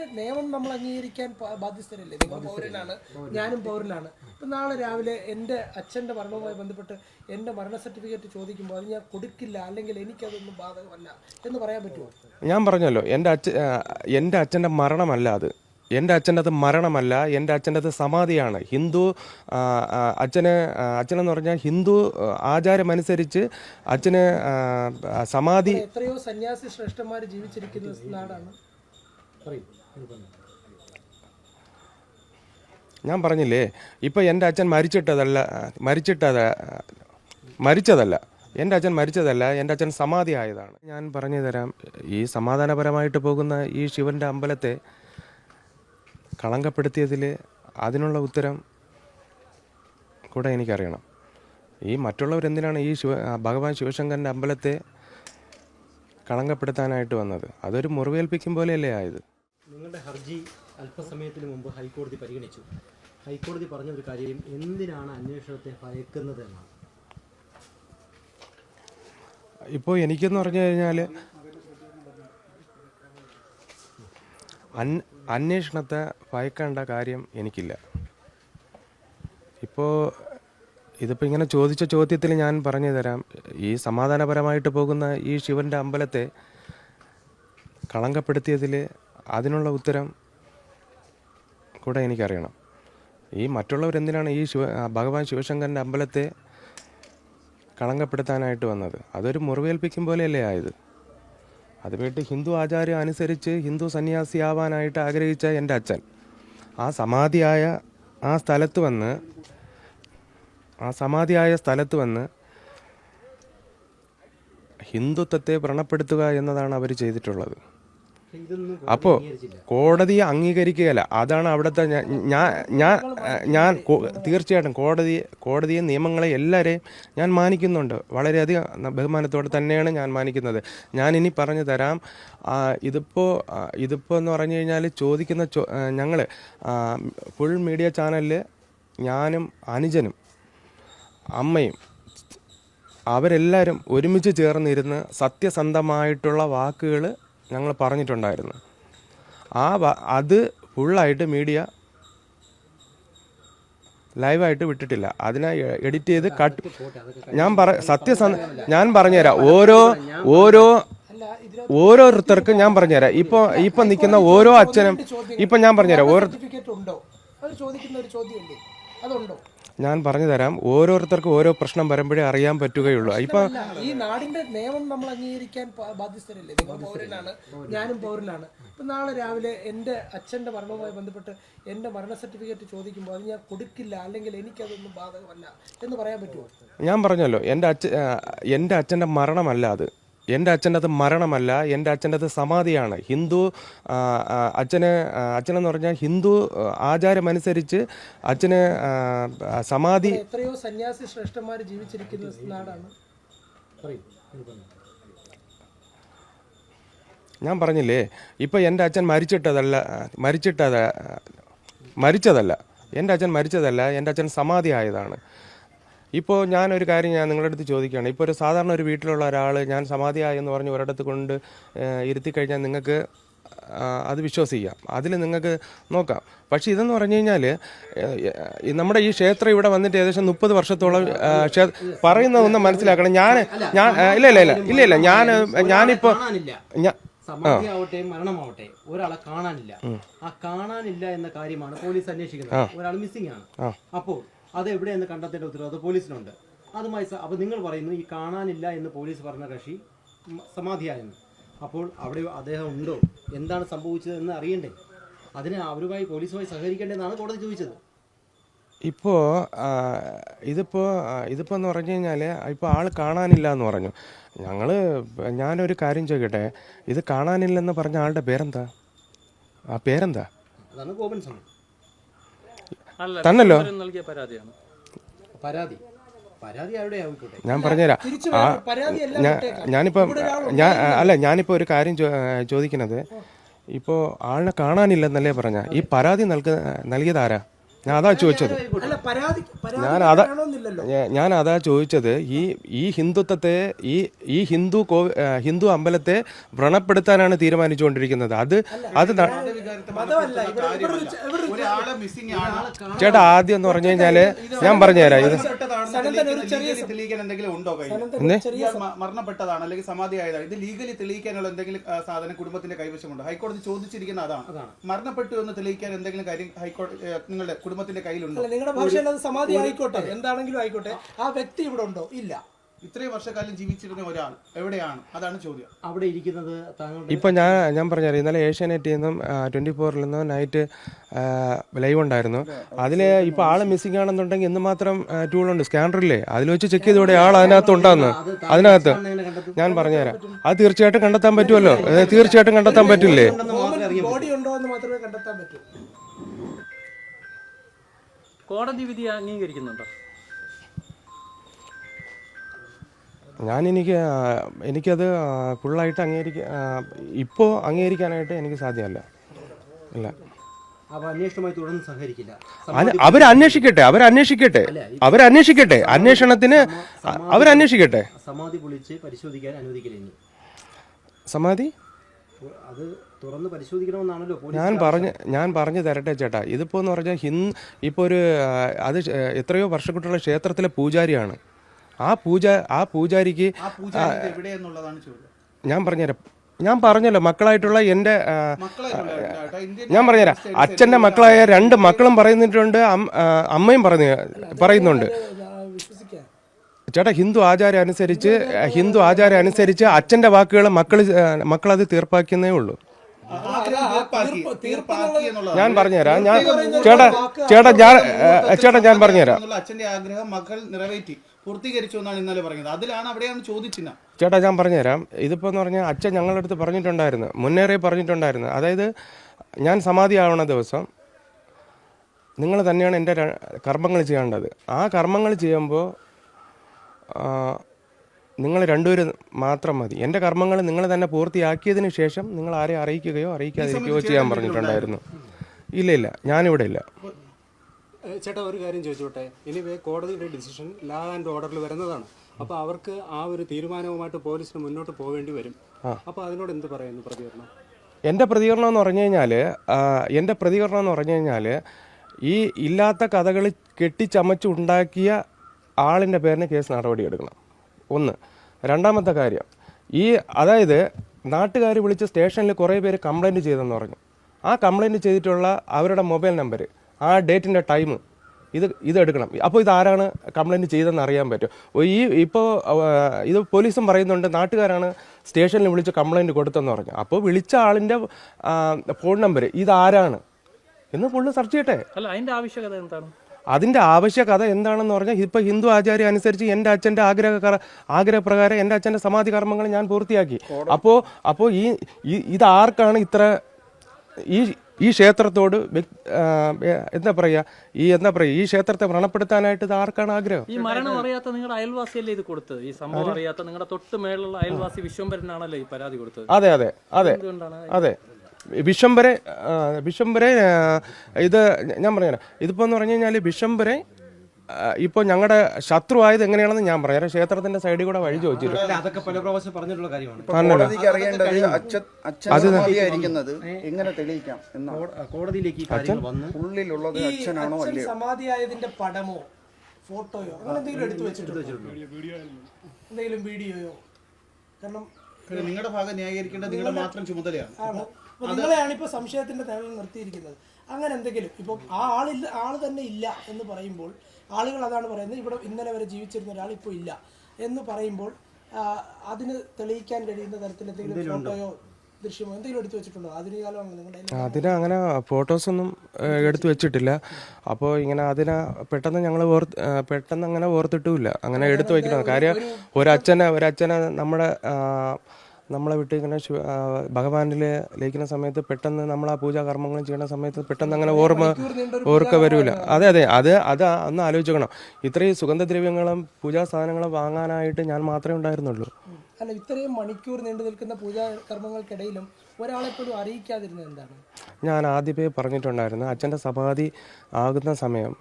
നാടിന്റെ നിയമം നമ്മൾ അംഗീകരിക്കാൻ ബാധ്യസ്ഥരല്ലേ? നിങ്ങൾ പൗരനാണ്. ഞാനും പൗരനാണ്. ഇപ്പൊ നാളെ രാവിലെ എന്റെ അച്ഛന്റെ മരണവുമായി ബന്ധപ്പെട്ട് എന്റെ മരണ സർട്ടിഫിക്കറ്റ് ചോദിക്കുമ്പോൾ അത് ഞാൻ കൊടുക്കില്ല അല്ലെങ്കിൽ എനിക്കതൊന്നും ബാധകമല്ല എന്ന് പറയാൻ പറ്റുമോ? ഞാൻ പറഞ്ഞല്ലോ എന്റെ അച്ഛ എന്റെ എന്റെ അച്ഛന്റെ മരണമല്ല അത്. എന്റെ അച്ഛന്റെ അത് മരണമല്ല എന്റെ അച്ഛന്റെ അത് സമാധിയാണ്. ഹിന്ദു അച്ഛന് അച്ഛനെന്ന് പറഞ്ഞാൽ ഹിന്ദു ആചാരമനുസരിച്ച് അച്ഛന് സമാധി എത്രയോ സന്യാസി ശ്രേഷ്ഠന്മാർ ജീവിച്ചിരിക്കുന്ന നാടാണ്. ഞാൻ പറഞ്ഞില്ലേ ഇപ്പം എന്റെ അച്ഛൻ മരിച്ചിട്ടതല്ല മരിച്ചിട്ടത് മരിച്ചതല്ല. എന്റെ അച്ഛൻ മരിച്ചതല്ല എന്റെ അച്ഛൻ സമാധി ആയതാണ് ഞാൻ പറഞ്ഞു തരാം ഈ സമാധാനപരമായിട്ട് പോകുന്ന ഈ ശിവന്റെ അമ്പലത്തെ കളങ്കപ്പെടുത്തിയതിൽ അതിനുള്ള ഉത്തരം കൂടെ എനിക്കറിയണം. ഈ മറ്റുള്ളവരെന്തിനാണ് ഈ ശിവ ഭഗവാൻ ശിവശങ്കരന്റെ അമ്പലത്തെ കളങ്കപ്പെടുത്താനായിട്ട് വന്നത്? അതൊരു മുറിവേൽപ്പിക്കും പോലെയല്ലേ ആയത്? നിങ്ങളുടെ ഹർജി അല്പസമയത്തിന് മുമ്പ് ഹൈക്കോടതി പരിഗണിച്ചു. ഹൈക്കോടതി പറഞ്ഞ ഒരു കാര്യം എന്തിനാണ് അന്വേഷണത്തെ ഭയക്കുന്നത് എന്നാണ്. ഇപ്പോൾ എനിക്കെന്ന് പറഞ്ഞു കഴിഞ്ഞാൽ അന്വേഷണത്തെ ഭയക്കേണ്ട കാര്യം എനിക്കില്ല. ഇപ്പോൾ ഇതിപ്പോൾ ഇങ്ങനെ ചോദിച്ച ചോദ്യത്തിൽ ഞാൻ പറഞ്ഞു തരാം. ഈ സമാധാനപരമായിട്ട് പോകുന്ന ഈ ശിവന്റെ അമ്പലത്തെ കളങ്കപ്പെടുത്തിയതിൽ അതിനുള്ള ഉത്തരം കൂടെ എനിക്കറിയണം. ഈ മറ്റുള്ളവർ മറ്റുള്ളവരെന്തിനാണ് ഈ ശിവ ഭഗവാൻ ശിവശങ്കരന്റെ അമ്പലത്തെ കളങ്കപ്പെടുത്താനായിട്ട് വന്നത്? അതൊരു മുറിവേൽപ്പിക്കും പോലെയല്ലേ ആയത്? അത് പോയിട്ട് ഹിന്ദു ആചാരം അനുസരിച്ച് ഹിന്ദു സന്യാസിയാവാനായിട്ട് ആഗ്രഹിച്ച എന്റെ അച്ഛൻ ആ സമാധിയായ ആ സ്ഥലത്ത് വന്ന് ആ സമാധിയായ സ്ഥലത്ത് വന്ന് ഹിന്ദുത്വത്തെ വ്രണപ്പെടുത്തുക എന്നതാണ് അവർ ചെയ്തിട്ടുള്ളത്. അപ്പോൾ അംഗീകരിച്ചില്ല. കോടതിയെ അംഗീകരിക്കുകയല്ല. അതാണ് അവിടുത്തെ ഞാൻ ഞാൻ ഞാൻ തീർച്ചയായിട്ടും കോടതി കോടതിയെ നിയമങ്ങളെ എല്ലാവരെയും ഞാൻ മാനിക്കുന്നുണ്ട്. വളരെയധികം ബഹുമാനത്തോടെ തന്നെയാണ് ഞാൻ മാനിക്കുന്നത്. ഞാൻ ഇനി പറഞ്ഞു തരാം ഇതിപ്പോ ഇതിപ്പോൾ ഇതിപ്പോൾ എന്ന് പറഞ്ഞു കഴിഞ്ഞാൽ ചോദിക്കുന്ന ചോ ഞങ്ങൾ ഫുൾ മീഡിയ ചാനലിൽ ഞാനും അനുജനും അമ്മയും അവരെല്ലാവരും ഒരുമിച്ച് ചേർന്നിരുന്ന് സത്യസന്ധമായിട്ടുള്ള വാക്കുകൾ ഞങ്ങൾ പറഞ്ഞിട്ടുണ്ടായിരുന്നു. ആ അത് ഫുള്ളായിട്ട് മീഡിയ ലൈവായിട്ട് വിട്ടിട്ടില്ല. അതിനെ എഡിറ്റ് ചെയ്ത് കട്ട് ഞാൻ പറ സത്യസന്ധ ഞാൻ പറഞ്ഞുതരാം. ഓരോ ഓരോ ഓരോരുത്തർക്കും ഞാൻ പറഞ്ഞുതരാം. ഇപ്പൊ ഇപ്പൊ നിൽക്കുന്ന ഓരോ അച്ഛനും ഇപ്പൊ ഞാൻ പറഞ്ഞുതരാം. ഓരോ ഞാൻ പറഞ്ഞു തരാം ഓരോരുത്തർക്കും ഓരോ പ്രശ്നം വരുമ്പോഴേ അറിയാൻ പറ്റുകയുള്ളൂ. ഇപ്പൊ ഈ നാടിന്റെ നിയമം നമ്മൾ അംഗീകരിക്കാൻ ബാധ്യസ്ഥരല്ലേ? പൗരനാണ് ഞാനും പൗരനാണ്. ഇപ്പൊ നാളെ രാവിലെ എന്റെ അച്ഛന്റെ മരണവുമായി ബന്ധപ്പെട്ട് എന്റെ മരണ സർട്ടിഫിക്കറ്റ് ചോദിക്കുമ്പോൾ അത് ഞാൻ കൊടുക്കില്ല അല്ലെങ്കിൽ എനിക്കതൊന്നും ബാധകമല്ല എന്ന് പറയാൻ പറ്റുമോ? ഞാൻ പറഞ്ഞല്ലോ എന്റെ അച്ഛ എന്റെ അച്ഛന്റെ മരണമല്ല അത്. എന്റെ അച്ഛന്റെ അത് മരണമല്ല എന്റെ അച്ഛന്റെ അത് സമാധിയാണ്. ഹിന്ദു അച്ഛന് അച്ഛനെന്ന് പറഞ്ഞാൽ ഹിന്ദു ആചാരമനുസരിച്ച് അച്ഛന് സമാധി എത്രയോ സന്യാസി ശ്രേഷ്ഠന്മാർ ജീവിച്ചിരിക്കുന്ന നാടാണ്. ഞാൻ പറഞ്ഞില്ലേ ഇപ്പൊ എന്റെ അച്ഛൻ മരിച്ചിട്ടതല്ല മരിച്ചിട്ടത് മരിച്ചതല്ല. എന്റെ അച്ഛൻ മരിച്ചതല്ല എന്റെ അച്ഛൻ സമാധി ആയതാണ് ഇപ്പോൾ ഞാനൊരു കാര്യം ഞാൻ നിങ്ങളുടെ അടുത്ത് ചോദിക്കുകയാണ്. ഇപ്പോൾ ഒരു സാധാരണ ഒരു വീട്ടിലുള്ള ഒരാൾ ഞാൻ സമാധിയായി എന്ന് പറഞ്ഞ് ഒരിടത്ത് കൊണ്ട് ഇരുത്തി കഴിഞ്ഞാൽ നിങ്ങൾക്ക് അത് വിശ്വസിക്കാം. അതിൽ നിങ്ങൾക്ക് നോക്കാം. പക്ഷേ ഇതെന്ന് പറഞ്ഞു കഴിഞ്ഞാൽ നമ്മുടെ ഈ ക്ഷേത്രം ഇവിടെ വന്നിട്ട് ഏകദേശം മുപ്പത് വർഷത്തോളം പറയുന്ന ഒന്ന് മനസ്സിലാക്കണം. ഞാൻ ഞാൻ ഇല്ല ഇല്ല ഇല്ല ഇല്ല ഇല്ല. ഞാൻ ഞാനിപ്പോൾ ഞാൻ സമാധിയാവട്ടെ മരണമാവട്ടെ ഒരാളെ കാണാനില്ല. ആ കാണാനില്ല എന്ന കാര്യമാണ് പോലീസ് അന്വേഷിക്കുന്നത്. ഒരാൾ മിസ്സിംഗ് ആണ്. അപ്പോൾ അത് എവിടെയെന്ന് കണ്ടെത്തേണ്ട ഉത്തരവാദിത്വം പോലീസിനുണ്ട്. അതുമായി അപ്പോൾ നിങ്ങൾ പറയുന്നു ഈ കാണാനില്ല എന്ന് പോലീസ് പറഞ്ഞ കക്ഷി സമാധിയായിരുന്നു സമാധിയായെന്ന്. അപ്പോൾ അവിടെ അദ്ദേഹം ഉണ്ടോ? എന്താണ് സംഭവിച്ചതെന്ന് അറിയണ്ടേ? അതിന് അവരുമായി പോലീസുമായി സഹകരിക്കേണ്ടതെന്നാണ് കോടതി ചോദിച്ചത്. ഇപ്പോൾ ഇതിപ്പോൾ ഇതിപ്പോൾ എന്ന് പറഞ്ഞു കഴിഞ്ഞാൽ ഇപ്പോൾ ആൾ കാണാനില്ല എന്ന് പറഞ്ഞു. ഞങ്ങൾ ഞാനൊരു കാര്യം ചോദിക്കട്ടെ? ഇത് കാണാനില്ലെന്ന് പറഞ്ഞ ആളുടെ പേരെന്താ? ആ പേരെന്താ? അതാണ് അല്ല തന്നല്ലോ. നൽകിയ പരാതിയാണ്. പരാതി? ഞാൻ പറഞ്ഞുതരാം. എല്ലാം ഞാൻ. ഞാനിപ്പോൾ അല്ല ഞാനിപ്പോൾ ഒരു കാര്യം ചോദിക്കുന്നത് ഇപ്പോൾ ആളിനെ കാണാനില്ലെന്നല്ലേ പറഞ്ഞ? ഈ പരാതി നൽകുന്ന നൽകിയത് ആരാ? ഞാൻ അതാ ചോദിച്ചത്. ഞാൻ അതാ- ഞാൻ അതാ ചോദിച്ചത് ഈ ഈ ഹിന്ദുത്വത്തെ ഈ ഈ ഹിന്ദു കോ ഹിന്ദു അമ്പലത്തെ വ്രണപ്പെടുത്താനാണ് തീരുമാനിച്ചുകൊണ്ടിരിക്കുന്നത്. അത് അത് ചേട്ടാ ആദ്യം എന്ന് പറഞ്ഞു കഴിഞ്ഞാൽ ഞാൻ പറഞ്ഞുതരാം. ഇത് മരണപ്പെട്ടതാണ് അല്ലെങ്കിൽ സമാധി ആയതാണ്. ഇത് ലീഗലി തെളിയിക്കാനുള്ള എന്തെങ്കിലും സാധനം കുടുംബത്തിന്റെ കൈവശമുണ്ട്? ഹൈക്കോടതി ചോദിച്ചിരിക്കുന്ന അതാണ്. മരണപ്പെട്ടു എന്ന് തെളിയിക്കാൻ എന്തെങ്കിലും കാര്യം ഹൈക്കോടതി നിങ്ങളുടെ കുടുംബത്തിന്റെ കയ്യിലുണ്ട്? നിങ്ങളുടെ ഭാഷയിൽ അത് സമാധി ആയിക്കോട്ടെ. എന്താണെങ്കിലും ആയിക്കോട്ടെ. ആ വ്യക്തി ഇവിടെ ഉണ്ടോ? ഇല്ല. ഇത്രയും വർഷക്കാലം ജീവിച്ചിരുന്ന ഒരാൾ എവിടെയാണ്? അതാണ് ചോദ്യം. അവിടെ ഇരിക്കുന്നത് ഇപ്പൊ ഞാൻ ഞാൻ പറഞ്ഞു ഇന്നലെ ഏഷ്യാനെറ്റിൽ നിന്നും ട്വന്റി ഫോറിൽ നിന്നും നൈറ്റ് ലൈവ് ഉണ്ടായിരുന്നു. അതിൽ ഇപ്പൊ ആൾ മിസ്സിംഗ് ആണെന്നുണ്ടെങ്കിൽ ഇന്ന് മാത്രം ടൂളുണ്ട് സ്കാനറില്ലേ അതിൽ വെച്ച് ചെക്ക് ചെയ്തോടെ ആൾ അതിനകത്ത് ഉണ്ടാന്ന്? അതിനകത്ത്. ഞാൻ പറഞ്ഞുതരാം. അത് തീർച്ചയായിട്ടും കണ്ടെത്താൻ പറ്റുമല്ലോ. തീർച്ചയായിട്ടും കണ്ടെത്താൻ പറ്റില്ലേ? ബോഡി ഉണ്ടോ എന്ന് മാത്രമേ കണ്ടെത്താൻ പറ്റൂ. കോടതി വിധി അംഗീകരിക്കുന്നുണ്ടോ? ഞാൻ എനിക്ക് എനിക്കത് ഫുള്ളായിട്ട് അംഗീകരിക്ക ഇപ്പോൾ അംഗീകരിക്കാനായിട്ട് എനിക്ക് സാധ്യമല്ല. ഇല്ല. അവർ അന്വേഷിക്കട്ടെ അവർ അവരന്വേഷിക്കട്ടെ അവരന്വേഷിക്കട്ടെ അവരന്വേഷിക്കട്ടെ അന്വേഷണത്തിന് അവരന്വേഷിക്കട്ടെ സമാധി പൊളിച്ച് പരിശോധിക്കാൻ അനുവദിക്കില്ല സമാധി? അത് തുറന്ന് പരിശോധിക്കണമെന്നാണല്ലോ പോലീസ് ഞാൻ പറഞ്ഞ് ഞാൻ പറഞ്ഞു തരട്ടെ ചേട്ടാ. ഇതിപ്പോ എന്ന് പറഞ്ഞാൽ ഹിന്ദ് ഇപ്പോൾ ഒരു അത് എത്രയോ വർഷക്കുട്ടുള്ള ക്ഷേത്രത്തിലെ പൂജാരിയാണ്. ആ പൂജ ആ പൂജാരിക്ക് ഞാൻ പറഞ്ഞുതരാം. ഞാൻ പറഞ്ഞല്ലോ മക്കളായിട്ടുള്ള എന്റെ ഞാൻ പറഞ്ഞുതരാം. അച്ഛന്റെ മക്കളായ രണ്ട് മക്കളും പറയുന്നിട്ടുണ്ട് അമ്മയും പറഞ്ഞു പറയുന്നുണ്ട്. ചേട്ടാ ഹിന്ദു ആചാരം അനുസരിച്ച് ഹിന്ദു ആചാരം അനുസരിച്ച് അച്ഛന്റെ വാക്കുകൾ മക്കൾ മക്കൾ അത് തീർപ്പാക്കുന്നേ ഉള്ളൂ. ഞാൻ പറഞ്ഞുതരാം. ഞാൻ ചേട്ടാ ചേട്ടാ ഞാൻ ചേട്ടാ ഞാൻ പറഞ്ഞുതരാം. അച്ഛന്റെ ആഗ്രഹം മകൾ നിറവേറ്റി പൂർത്തീകരിച്ചു എന്നാണ് ഇന്നലെ പറഞ്ഞത്. അതിലാണ് അവിടെയാണ് ചോദിച്ചില്ല ചേട്ടാ ഞാൻ പറഞ്ഞുതരാം. ഇതിപ്പോ എന്ന് പറഞ്ഞാൽ അച്ഛൻ ഞങ്ങളുടെ അടുത്ത് പറഞ്ഞിട്ടുണ്ടായിരുന്നു. മുന്നേറെ പറഞ്ഞിട്ടുണ്ടായിരുന്നു. അതായത് ഞാൻ സമാധി ആവണ ദിവസം നിങ്ങൾ തന്നെയാണ് എന്റെ കർമ്മങ്ങൾ ചെയ്യേണ്ടത്. ആ കർമ്മങ്ങൾ ചെയ്യുമ്പോൾ നിങ്ങൾ രണ്ടുപേരും മാത്രം മതി. എന്റെ കർമ്മങ്ങൾ നിങ്ങൾ തന്നെ പൂർത്തിയാക്കിയതിന് ശേഷം നിങ്ങൾ ആരെ അറിയിക്കുകയോ അറിയിക്കാതിരിക്കുകയോ ചെയ്യാൻ പറഞ്ഞിട്ടുണ്ടായിരുന്നു. ഇല്ല ഇല്ല. ഞാനിവിടെ ഇല്ല. ചേട്ടാ ഒരു കാര്യം ചോദിച്ചോട്ടെ? എനിവേ കോടതിയുടെ ഡിസിഷൻ ലാ ആൻഡ് ഓർഡറിൽ വരുന്നതാണ്. അപ്പോൾ അവർക്ക് ആ ഒരു തീരുമാനവുമായിട്ട് പോലീസിന് മുന്നോട്ട് പോകേണ്ടി വരും. അപ്പോൾ അതിനോട് എന്ത് പറയുന്നു പ്രതികരണം? എന്റെ പ്രതികരണം എന്ന് പറഞ്ഞു കഴിഞ്ഞാൽ എന്റെ പ്രതികരണം എന്ന് പറഞ്ഞു കഴിഞ്ഞാൽ ഈ ഇല്ലാത്ത കഥകൾ കെട്ടിച്ചമച്ച് ഉണ്ടാക്കിയ ആളിന്റെ പേരിന് കേസ് നടപടി എടുക്കണം. ഒന്ന്. രണ്ടാമത്തെ കാര്യം. ഈ അതായത് നാട്ടുകാർ വിളിച്ച് സ്റ്റേഷനിൽ കുറേ പേര് കംപ്ലൈന്റ് ചെയ്തെന്ന് പറഞ്ഞു. ആ കംപ്ലൈന്റ് ചെയ്തിട്ടുള്ള അവരുടെ മൊബൈൽ നമ്പർ ആ ഡേറ്റിന്റെ ടൈം ഇത് ഇതെടുക്കണം അപ്പോൾ ഇതാരാണ് ആരാണ് കംപ്ലൈന്റ് ചെയ്തതെന്ന് അറിയാൻ പറ്റും. ഈ ഇപ്പോൾ ഇത് പോലീസും പറയുന്നുണ്ട് നാട്ടുകാരാണ് സ്റ്റേഷനിൽ വിളിച്ച് കംപ്ലൈന്റ് കൊടുത്തെന്ന് പറഞ്ഞു. അപ്പോൾ വിളിച്ച ആളിന്റെ ഫോൺ നമ്പർ ഇതാരാണ്? എന്ന് പുള്ളി സെർച്ച് ചെയ്യട്ടെ. അല്ല അതിന്റെ ആവശ്യകത എന്താണ്? അതിന്റെ ആവശ്യകത എന്താണെന്ന് പറഞ്ഞാൽ ഇപ്പോൾ ഹിന്ദു ആചാര്യം അനുസരിച്ച് എന്റെ അച്ഛന്റെ ആഗ്രഹ ആഗ്രഹപ്രകാരം എന്റെ അച്ഛന്റെ സമാധി കർമ്മങ്ങൾ ഞാൻ പൂർത്തിയാക്കി. അപ്പോൾ അപ്പോൾ ഈ ഇത് ആർക്കാണ് ഇത്ര ഈ ഈ ക്ഷേത്രത്തോട് എന്താ പറയുക ഈ എന്താ പറയുക ഈ ക്ഷേത്രത്തെ വ്രണപ്പെടുത്താനായിട്ട് ഇത് ആർക്കാണ് ആഗ്രഹം? ഈ മരണം അറിയാത്ത നിങ്ങളുടെ അയൽവാസിയല്ലേ ഇത് കൊടുത്തത്? ഈ സംഭവം അറിയാത്ത നിങ്ങളുടെ തൊട്ട് മേലുള്ള അയൽവാസി വിശ്വംഭരനാണല്ലോ ഈ പരാതി കൊടുത്തത്. അതെ അതെ അതെ. അതെ. വിശ്വംബരെ വരെ വിഷം വരെ ഇത് ഞാൻ പറഞ്ഞുതരാം ഇതിപ്പോൾ എന്ന് പറഞ്ഞു കഴിഞ്ഞാൽ വിശ്വംബരെ ഇപ്പോൾ ഞങ്ങളുടെ ശത്രു ആയത് എങ്ങനെയാണെന്ന് ഞാൻ പറയാം. ക്ഷേത്രത്തിന്റെ സൈഡിൽ കൂടെ വഴി ചോദിച്ചിട്ടുണ്ട് സമാധിയായതിന്റെ പടമോ ഫോട്ടോയോ അങ്ങനെ എന്തെങ്കിലും എടുത്തു വെച്ചിട്ടുണ്ടോ? എന്തെങ്കിലും വീഡിയോയോ? കാരണം നിങ്ങളുടെ ഭാഗം ന്യായീകരിക്കേണ്ടത് നിങ്ങളുടെ മാത്രം ചുമതലയാണ്. നിങ്ങളെയാണ് ഇപ്പൊ സംശയത്തിന്റെ തേടൽ നിർത്തിയിരിക്കുന്നത്. അങ്ങനെ എന്തെങ്കിലും ഇപ്പൊ ആ ആളില്ല ആൾ തന്നെ ഇല്ല എന്ന് പറയുമ്പോൾ ആളുകൾ അതാണ് പറയുന്നത് ഇവിടെ ഇന്നലെ വരെ ജീവിച്ചിരുന്ന ഒരാൾ ഇപ്പോൾ ഇല്ല എന്ന് പറയുമ്പോൾ അതിന് തെളിയിക്കാൻ കഴിയുന്ന തരത്തിൽ എന്തെങ്കിലും ഫോട്ടോയോ ദൃശ്യമോ എന്തെങ്കിലും എടുത്തു വെച്ചിട്ടുണ്ടോ? ആധുനിക കാലമാണ് നിങ്ങളുടെ? അതിന് അങ്ങനെ ഫോട്ടോസ് ഒന്നും എടുത്തു വെച്ചിട്ടില്ല. അപ്പോൾ ഇങ്ങനെ അതിനെ പെട്ടെന്ന് ഞങ്ങൾ ഓർത്ത് പെട്ടെന്ന് അങ്ങനെ ഓർത്തിട്ടുമില്ല. അങ്ങനെ എടുത്തു വെക്കണം കാര്യം ഒരച്ഛനെ ഒരച്ഛനെ നമ്മുടെ നമ്മളെ വിട്ട് ഇങ്ങനെ ഭഗവാനിൽ ലയിക്കുന്ന സമയത്ത് പെട്ടെന്ന് നമ്മൾ ആ പൂജാ കർമ്മങ്ങളും ചെയ്യുന്ന സമയത്ത് പെട്ടെന്ന് അങ്ങനെ ഓർമ്മ ഓർക്ക വരൂല. അതെ അതെ അത് അത് അന്ന് ആലോചിക്കണം. ഇത്രയും സുഗന്ധദ്രവ്യങ്ങളും പൂജാ സാധനങ്ങളും വാങ്ങാനായിട്ട് ഞാൻ മാത്രമേ ഉണ്ടായിരുന്നുള്ളൂ. അല്ല ഇത്രയും മണിക്കൂർ നീണ്ടു നിൽക്കുന്ന പൂജാ കർമ്മങ്ങൾക്കിടയിലും ഒരാളെ പോലും അറിയിക്കാതിരുന്നത് എന്താണ്? ഞാൻ ആദ്യമേ പറഞ്ഞിട്ടുണ്ടായിരുന്നു അച്ഛന്റെ സമാധി ആകുന്ന സമയം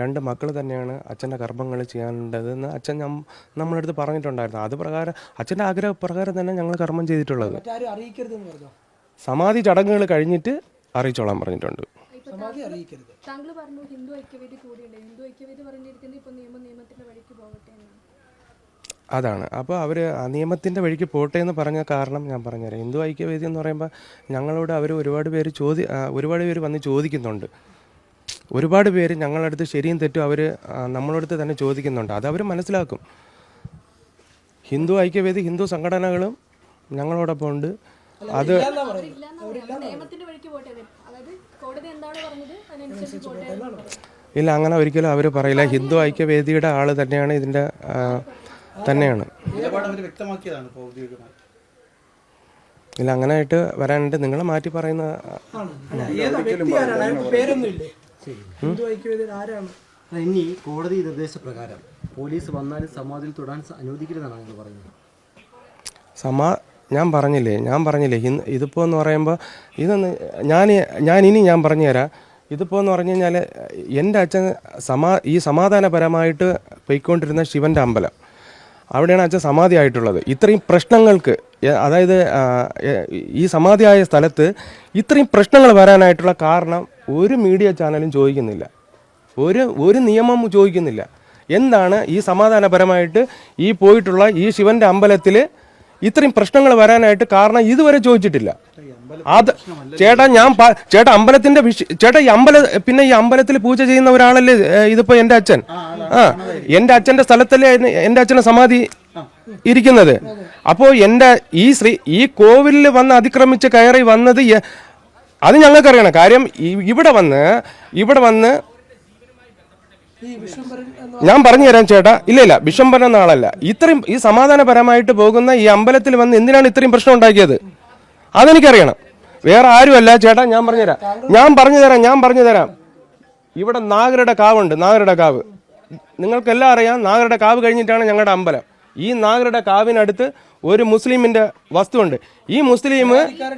രണ്ട് മക്കൾ തന്നെയാണ് അച്ഛന്റെ കർമ്മങ്ങൾ ചെയ്യേണ്ടതെന്ന് അച്ഛൻ നമ്മളടുത്ത് പറഞ്ഞിട്ടുണ്ടായിരുന്നു. അത് പ്രകാരം അച്ഛന്റെ ആഗ്രഹപ്രകാരം തന്നെ ഞങ്ങൾ കർമ്മം ചെയ്തിട്ടുള്ളത്. സമാധി ചടങ്ങുകൾ കഴിഞ്ഞിട്ട് അറിയിച്ചോളാൻ പറഞ്ഞിട്ടുണ്ട്. സമാധി അറിയിക്കരുത്. താങ്കൾ പറഞ്ഞു ഹിന്ദു ഐക്യവേദി കൂടിയുണ്ട്. ഹിന്ദു ഐക്യവേദി പറഞ്ഞിരിക്കുന്നത് ഇപ്പൊ നിയമ നിയമത്തിന്റെ വഴിക്ക് പോകട്ടെ എന്നാണ് അതാണ്. അപ്പോൾ അവർ നിയമത്തിന്റെ വഴിക്ക് പോട്ടെ എന്ന് പറഞ്ഞ കാരണം ഞാൻ പറഞ്ഞുതരാം. ഹിന്ദു ഐക്യവേദി എന്ന് പറയുമ്പോൾ ഞങ്ങളോട് അവർ ഒരുപാട് പേര് ചോദി ഒരുപാട് പേര് വന്ന് ചോദിക്കുന്നുണ്ട്. ഒരുപാട് പേര് ഞങ്ങളടുത്ത് ശരിയും തെറ്റും അവർ നമ്മളടുത്ത് തന്നെ ചോദിക്കുന്നുണ്ട്. അത് അവർ മനസ്സിലാക്കും. ഹിന്ദു ഐക്യവേദി ഹിന്ദു സംഘടനകളും ഞങ്ങളോടൊപ്പം ഉണ്ട്. അത് ഇല്ലാന്നാ പറയുന്നത്. ഇല്ലാന്ന് പറയാം. നിയമത്തിന്റെ വഴിക്ക് പോട്ടെ അതായത് കോടതി എന്താണ് പറഞ്ഞത്? അതിനനുസരിച്ച് പോട്ടെ ഇല്ല അങ്ങനെ ഒരിക്കലും അവർ പറയില്ല. ഹിന്ദു ഐക്യവേദിയുടെ ആൾ തന്നെയാണ് ഇതിന്റെ തന്നെയാണ്. ഇല്ല അങ്ങനെയായിട്ട് വരാനുണ്ട്. നിങ്ങൾ മാറ്റി പറയുന്ന ഇനി കോടതി നിർദ്ദേശപ്രകാരം പോലീസ് വന്നാലും സമാധിയിൽ തൊടാൻ അനുവദിക്കരുതെന്നാണ് നിങ്ങൾ പറയുന്നത്. സമാ ഞാൻ പറഞ്ഞില്ലേ ഞാൻ പറഞ്ഞില്ലേ ഇന്ന് ഇതിപ്പോൾ എന്ന് പറയുമ്പോൾ ഇതൊന്ന് ഞാൻ ഞാൻ ഇനി ഞാൻ പറഞ്ഞു തരാം ഇതിപ്പോ എന്ന് പറഞ്ഞു കഴിഞ്ഞാൽ എന്റെ അച്ഛൻ സമാ ഈ സമാധാനപരമായിട്ട് പോയിക്കൊണ്ടിരുന്ന ശിവന്റെ അമ്പലം. അവിടെയാണ് അച്ഛൻ സമാധി ആയിട്ടുള്ളത് ഇത്രയും പ്രശ്നങ്ങൾക്ക് അതായത് ഈ സമാധിയായ സ്ഥലത്ത് ഇത്രയും പ്രശ്നങ്ങൾ വരാനായിട്ടുള്ള കാരണം ഒരു മീഡിയ ചാനലും ചോദിക്കുന്നില്ല. ഒരു ഒരു നിയമം ചോദിക്കുന്നില്ല. എന്താണ് ഈ സമാധാനപരമായിട്ട് ഈ പോയിട്ടുള്ള ഈ ശിവന്റെ അമ്പലത്തിൽ ഇത്രയും പ്രശ്നങ്ങൾ വരാനായിട്ട് കാരണം ഇതുവരെ ചോദിച്ചിട്ടില്ല. അത് ചേട്ടാ ഞാൻ ചേട്ടാ അമ്പലത്തിന്റെ ചേട്ടാ ഈ അമ്പല പിന്നെ ഈ അമ്പലത്തിൽ പൂജ ചെയ്യുന്ന ഒരാളല്ലേ ഇതിപ്പോ എന്റെ അച്ഛൻ? ആ എന്റെ അച്ഛന്റെ സ്ഥലത്തല്ലേ എന്റെ എന്റെ അച്ഛന്റെ സമാധി ഇരിക്കുന്നത്. അപ്പോ എന്റെ ഈ ശ്രീ ഈ കോവിലിൽ വന്ന് അതിക്രമിച്ച് കയറി വന്നത് അത് ഞങ്ങൾക്കറിയണം. കാര്യം ഇവിടെ വന്ന് ഇവിടെ വന്ന് ഞാൻ പറഞ്ഞു തരാം ചേട്ടാ. ഇല്ല ഇല്ല എന്ന ആളല്ല ഇത്രയും ഈ സമാധാനപരമായിട്ട് പോകുന്ന ഈ അമ്പലത്തിൽ വന്ന് എന്തിനാണ് ഇത്രയും പ്രശ്നം ഉണ്ടാക്കിയത്? അതെനിക്കറിയണം. വേറെ ആരുമല്ല ചേട്ടാ ഞാൻ പറഞ്ഞുതരാം ഞാൻ പറഞ്ഞു തരാം ഞാൻ പറഞ്ഞു തരാം. ഇവിടെ നാഗരുടെ കാവുണ്ട് നാഗരുടെ കാവ്. നിങ്ങൾക്കെല്ലാം അറിയാം നാഗരുടെ കാവ് കഴിഞ്ഞിട്ടാണ് ഞങ്ങളുടെ അമ്പലം. ഈ നാഗരുടെ കാവിനടുത്ത് ഒരു മുസ്ലിമിന്റെ വസ്തുണ്ട് ഈ മുസ്ലിം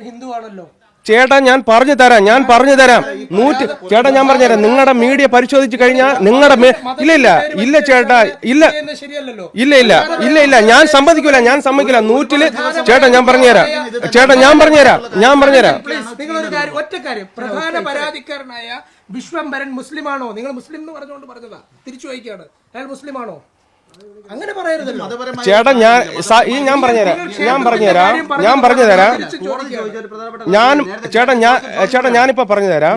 ഹിന്ദു ആണല്ലോ ചേട്ടാ ഞാൻ പറഞ്ഞു തരാം ഞാൻ പറഞ്ഞു തരാം. നൂറ്റി ചേട്ടാ ഞാൻ പറഞ്ഞുതരാം. നിങ്ങളുടെ മീഡിയ പരിശോധിച്ചു കഴിഞ്ഞാൽ നിങ്ങളുടെ ഇല്ല ഇല്ല ഇല്ല ചേട്ടാ ഇല്ല. ഇല്ല ഇല്ല ഇല്ല ഇല്ല. ഞാൻ സമ്മതിക്കൂല ഞാൻ സമ്മതിക്കില്ല നൂറ്റിൽ ചേട്ടാ ഞാൻ പറഞ്ഞുതരാം ചേട്ടാ ഞാൻ പറഞ്ഞുതരാം ഞാൻ പറഞ്ഞുതരാം തരാം. നിങ്ങൾ ഒരു കാര്യം ഒറ്റ കാര്യം. പ്രധാന പരാതിക്കാരനായ വിശ്വംഭരൻ മുസ്ലിമാണോ? നിങ്ങൾ മുസ്ലിം എന്ന് പറഞ്ഞുകൊണ്ട് പറഞ്ഞതാ. തിരിച്ചു വയ്ക്കുകയാണ് അയാൾ മുസ്ലിമാണോ? അങ്ങനെ പറയരുതല്ലോ. ചേട്ടാ ഞാൻ ഈ ഞാൻ പറഞ്ഞുതരാം. ഞാൻ പറഞ്ഞുതരാം. ഞാൻ പറഞ്ഞുതരാം. ഞാൻ ചേട്ടാ ഞാൻ ചേട്ടാ ഞാനിപ്പോ പറഞ്ഞുതരാം.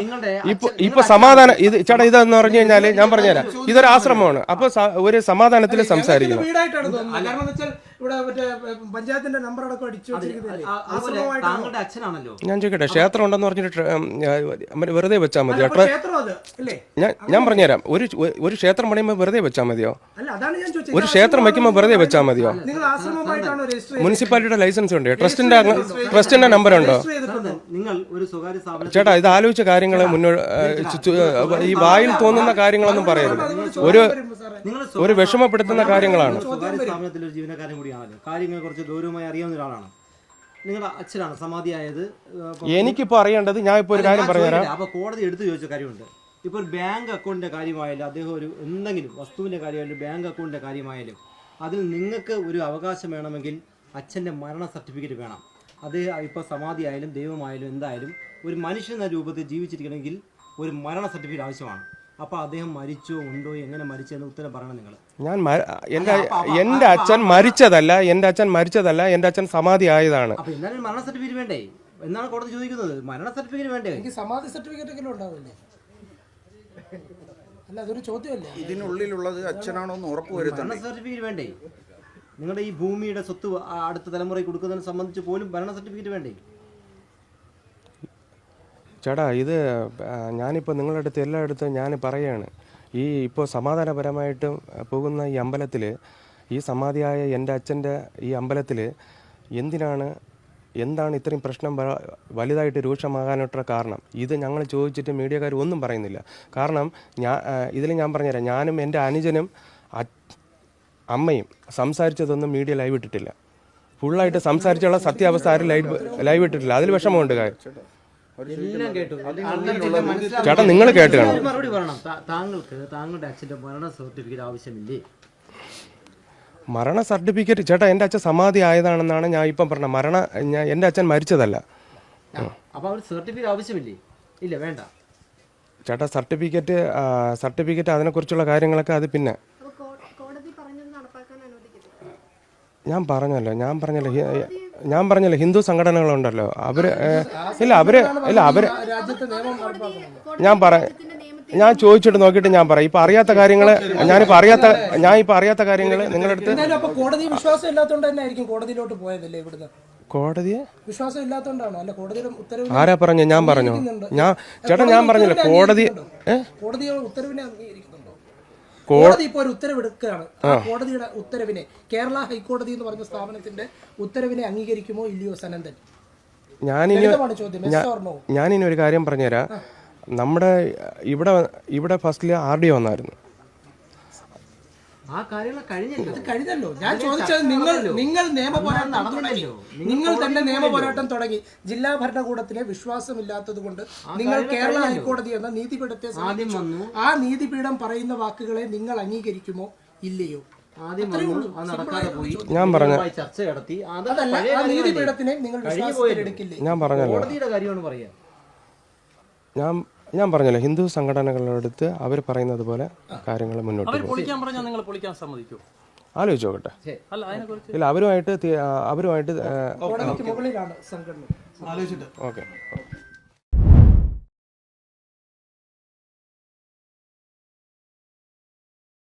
ഇപ്പൊ ഇപ്പൊ സമാധാനം ഇത് ചേട്ടാ ഇതെന്ന് പറഞ്ഞു കഴിഞ്ഞാൽ ഞാൻ പറഞ്ഞുതരാം. ഇതൊരു ആശ്രമമാണ്. അപ്പൊ ഒരു സമാധാനത്തിൽ സംസാരിക്കണം. ഇവിടെ മറ്റേ പഞ്ചായത്തിന്റെ നമ്പർ അടക്കം അടിച്ചു താങ്കളുടെ അച്ഛനാണല്ലോ. ഞാൻ ചോദിക്കട്ടെ ക്ഷേത്രം ഉണ്ടെന്ന് പറഞ്ഞിട്ട് വെറുതെ വെച്ചാൽ ക്ഷേത്രം ഞാൻ ഞാൻ പറഞ്ഞുതരാം ഒരു ഒരു ക്ഷേത്രം പണിയുമ്പോൾ വെറുതെ വെച്ചാൽ മതിയോ? അല്ല അതാണ് ഞാൻ ചോദിച്ചത്. ഒരു ക്ഷേത്രം വെക്കുമ്പോൾ വെറുതെ വെച്ചാൽ മതിയോ? നിങ്ങൾ ആശ്രമമായിട്ടാണോ രജിസ്റ്റർ മുനിസിപ്പാലിറ്റിയുടെ ലൈസൻസ് ഉണ്ട്. ട്രസ്റ്റിന്റെ ട്രസ്റ്റിന്റെ നമ്പർ ഉണ്ടോ ചെയ്തിട്ടുണ്ടോ നിങ്ങൾ ഒരു സ്വകാര്യ സ്ഥാപനത്തിൽ ചേട്ടാ ഇത് ആലോചിച്ച കാര്യങ്ങൾ മുന്നോട്ട് ഈ വായിൽ തോന്നുന്ന കാര്യങ്ങളൊന്നും പറയരുത്. ഒരു നിങ്ങൾ ഒരു വിഷമപ്പെടുത്തുന്ന കാര്യങ്ങളാണ്. കൂടിയാണല്ലോ കാര്യങ്ങൾ കുറച്ച് ഗൗരവമായി അറിയാവുന്ന ഒരാളാണ്. നിങ്ങളുടെ അച്ഛനാണ് സമാധിയായത് എനിക്കിപ്പോ അറിയേണ്ടത് ഞാൻ ഇപ്പോൾ ഒരു കാര്യം ഞാൻ പറഞ്ഞുതരാം ചോദിക്കട്ടെ, അപ്പൊ കോടതി എടുത്തു ചോദിച്ച കാര്യമുണ്ട്. ഇപ്പോൾ ഒരു ബാങ്ക് അക്കൗണ്ടിന്റെ കാര്യമായാലും അദ്ദേഹം ഒരു എന്തെങ്കിലും വസ്തുവിന്റെ കാര്യമായാലും ബാങ്ക് അക്കൗണ്ടിന്റെ കാര്യമായാലും അതിൽ നിങ്ങൾക്ക് ഒരു അവകാശം വേണമെങ്കിൽ അച്ഛന്റെ മരണ സർട്ടിഫിക്കറ്റ് വേണം. അത് ഇപ്പോൾ സമാധിയായാലും ദൈവമായാലും എന്തായാലും ഒരു മനുഷ്യൻ എന്ന രൂപത്തിൽ ജീവിച്ചിരിക്കണമെങ്കിൽ ഒരു മരണ സർട്ടിഫിക്കറ്റ് ആവശ്യമാണ്. അപ്പോൾ അദ്ദേഹം മരിച്ചോ ഉണ്ടോ എങ്ങനെ മരിച്ചെന്ന് ഉത്തരം പറയണം നിങ്ങൾ ഞാൻ എന്റെ എന്റെ എന്റെ അച്ഛൻ മരിച്ചതല്ല എന്റെ അച്ഛൻ മരിച്ചതല്ല എന്റെ അച്ഛൻ സമാധി ആയതാണ് അപ്പോൾ എന്നാലും മരണ സർട്ടിഫിക്കറ്റ് വേണ്ടേ? എന്നാണ് കോടതി ചോദിക്കുന്നത്. മരണ സർട്ടിഫിക്കറ്റ് വേണ്ടേ? എനിക്ക് സമാധി സർട്ടിഫിക്കറ്റ് എങ്കിലും ഉണ്ടാവില്ലേ? അല്ല അതൊരു ചോദ്യമല്ലേ? ഇതിനുള്ളിലുള്ളത് അച്ഛനാണോ എന്ന് ഉറപ്പുവരുത്തണം വരുത്തണം സർട്ടിഫിക്കറ്റ് വേണ്ടേ? നിങ്ങളുടെ ഈ ഭൂമിയുടെ സ്വത്ത് അടുത്ത തലമുറയ്ക്ക് കൊടുക്കുന്നതിനെ സംബന്ധിച്ച് പോലും ഭരണ സർട്ടിഫിക്കറ്റ് വേണ്ടേ? ചേട്ടാ ഇത് ഞാനിപ്പോൾ നിങ്ങളുടെ അടുത്ത് എല്ലായിടത്തും ഞാൻ പറയാണ്. ഈ ഇപ്പോൾ സമാധാനപരമായിട്ട് പോകുന്ന ഈ അമ്പലത്തിൽ ഈ സമാധിയായ എന്റെ അച്ഛന്റെ ഈ അമ്പലത്തിൽ എന്തിനാണ് എന്താണ് ഇത്രയും പ്രശ്നം വലുതായിട്ട് രൂക്ഷമാകാനായിട്ടുള്ള കാരണം? ഇത് ഞങ്ങൾ ചോദിച്ചിട്ട് മീഡിയക്കാർ ഒന്നും പറയുന്നില്ല. കാരണം ഞാൻ ഇതിൽ ഞാൻ പറഞ്ഞുതരാം. ഞാനും എന്റെ അനുജനും അമ്മയും സംസാരിച്ചതൊന്നും മീഡിയ ലൈവ് ഇട്ടിട്ടില്ല. ഫുള്ളായിട്ട് സംസാരിച്ചുള്ള സത്യാവസ്ഥ ആരും ലൈവ് ലൈവ് ഇട്ടിട്ടില്ല. അതിൽ വിഷമമുണ്ട് കാര്യം എല്ലാം കേട്ടു. ചേട്ടാ നിങ്ങൾ കേട്ട് കാണും മറുപടി പറയണം. താങ്കൾക്ക് താങ്കളുടെ അച്ഛന്റെ മരണ സർട്ടിഫിക്കറ്റ് ആവശ്യമില്ലേ? മരണ സർട്ടിഫിക്കറ്റ് ചേട്ടാ എന്റെ അച്ഛൻ സമാധി ആയതാണെന്നാണ് ഞാൻ ഇപ്പം പറഞ്ഞത്. മരണ ഞാൻ എന്റെ അച്ഛൻ മരിച്ചതല്ല. അപ്പൊ അവർ സർട്ടിഫിക്കറ്റ് ആവശ്യമില്ലേ? ഇല്ല വേണ്ട. ചേട്ടാ സർട്ടിഫിക്കറ്റ് സർട്ടിഫിക്കറ്റ് അതിനെക്കുറിച്ചുള്ള കാര്യങ്ങളൊക്കെ അത് പിന്നെ. ഞാൻ പറഞ്ഞല്ലോ ഞാൻ പറഞ്ഞല്ലോ. ഞാൻ പറഞ്ഞല്ലോ ഹിന്ദു സംഘടനകളുണ്ടല്ലോ. അവർ ഇല്ല അവർ ഇല്ല അവർ ഞാൻ പറ ഞാൻ ചോദിച്ചിട്ട് നോക്കിയിട്ട് ഞാൻ പറയാം. ഇപ്പൊ അറിയാത്ത കാര്യങ്ങൾ ഞാനിപ്പോ അറിയാത്ത ഞാൻ ഇപ്പൊ അറിയാത്ത കാര്യങ്ങൾ നിങ്ങളുടെ അടുത്ത് കോടതി വിശ്വാസം ഇല്ലാത്തതുകൊണ്ട് തന്നെ ആയിരിക്കും കോടതിയിലോട്ട് പോയതല്ലേ ഇവിടുന്ന്? കോടതിയെ വിശ്വാസം ഇല്ലാത്തതുകൊണ്ടാണോ? അല്ല കോടതിയുടെ ഉത്തരവ് ആരാ പറഞ്ഞു? ഞാൻ പറഞ്ഞു? ഞാൻ ചേട്ടാ ഞാൻ പറഞ്ഞില്ല കോടതി കോടതി കോടതിയുടെ ഉത്തരവിനെ അംഗീകരിക്കുന്നുണ്ടോ? കോടതി ഇപ്പോൾ ഒരു ഉത്തരവെടുക്കുകയാണ്. ആ കോടതിയുടെ ഉത്തരവിനെ കേരള ഹൈക്കോടതി എന്ന് പറഞ്ഞ സ്ഥാപനത്തിന്റെ ഉത്തരവിനെ അംഗീകരിക്കുമോ ഇല്ലയോ സനന്ദൻ ഞാനിനി ലളിതമാണ് ചോദ്യം. yes or no? ഞാനിനി ഒരു കാര്യം പറഞ്ഞുതരാം. നമ്മുടെ ഇവിടെ ഇവിടെ ഫസ്റ്റിൽ ആർ ഡി വന്നായിരുന്നു. ആ കാര്യങ്ങൾ കഴിഞ്ഞല്ലോ ഇത് കഴിഞ്ഞല്ലോ. ഞാൻ ചോദിച്ചത് നിങ്ങൾ നിങ്ങൾ നിയമ പോരാട്ടം തുടങ്ങി. നിങ്ങൾ തന്നെ നിയമ പോരാട്ടം തുടങ്ങി. ജില്ലാ ഭരണകൂടത്തിലെ വിശ്വാസമില്ലാത്തത് കൊണ്ട് നിങ്ങൾ കേരള ഹൈക്കോടതി എന്ന നീതിപീഠത്തെ ആദ്യം വന്നു. ആ നീതിപീഠം പറയുന്ന വാക്കുകളെ നിങ്ങൾ അംഗീകരിക്കുമോ ഇല്ലയോ? ആദ്യം വന്നു. അത് നടക്കാതെ പോയി. ഞാൻ പറഞ്ഞ ചർച്ച നടത്തി. അതല്ല ആ? നീതിപീഠത്തിനെ നിങ്ങൾ വിശ്വാസത്തിലെടുക്കില്ലേ? ഞാൻ പറഞ്ഞല്ലോ. കോടതിയുടെ കാര്യമാണ് പറയാ. ഞാൻ ഞാൻ പറഞ്ഞല്ലോ ഹിന്ദു സംഘടനകളുടെ അടുത്ത് അവർ പറയുന്നത് പോലെ കാര്യങ്ങൾ മുന്നോട്ട് അവർ പോകും. പൊളിക്കാൻ പറഞ്ഞാൽ നിങ്ങൾ പൊളിക്കാൻ സമ്മതിക്കൂ? ആലോചിച്ച് നോക്കട്ടെ അല്ല അതിനെക്കുറിച്ച് ഇല്ല അവരുമായിട്ട് അവരുമായിട്ട് കോടതിക്ക് സംഘടന. ആലോചിച്ചിട്ട്. ഓക്കെ.